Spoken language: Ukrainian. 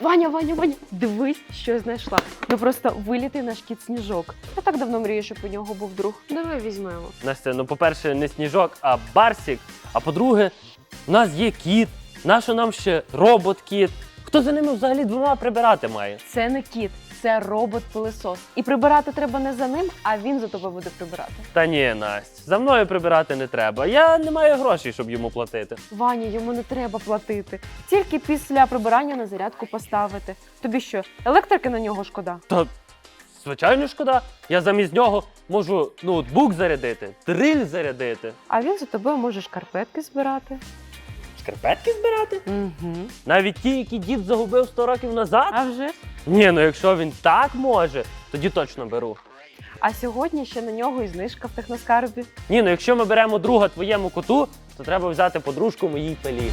Ваня, Ваня, Ваня, дивись, що я знайшла. Ну просто вилітий наш кіт сніжок. Я так давно мрію, щоб у нього був друг. Давай візьмемо. Настя, ну по-перше, не сніжок, а барсік. А по-друге, у нас є кіт. Нащо нам ще робот-кіт? Хто за ними взагалі двома прибирати має? Це не кіт, це робот-пилисос. І прибирати треба не за ним, а він за тобою буде прибирати. Та ні, Настя, за мною прибирати не треба. Я не маю грошей, щоб йому платити. Ваня, йому не треба платити. Тільки після прибирання на зарядку поставити. Тобі що, електрики на нього шкода? Та звичайно шкода. Я замість нього можу ноутбук зарядити, дриль зарядити. А він за тобою може шкарпетки збирати. Шкарпетки збирати? Угу. Навіть ті, які дід загубив 100 років назад? А вже. Ні, ну якщо він так може, тоді точно беру. А сьогодні ще на нього і знижка в техноскарбі. Ні, ну якщо ми беремо друга твоєму коту, то треба взяти подружку моїй пилі.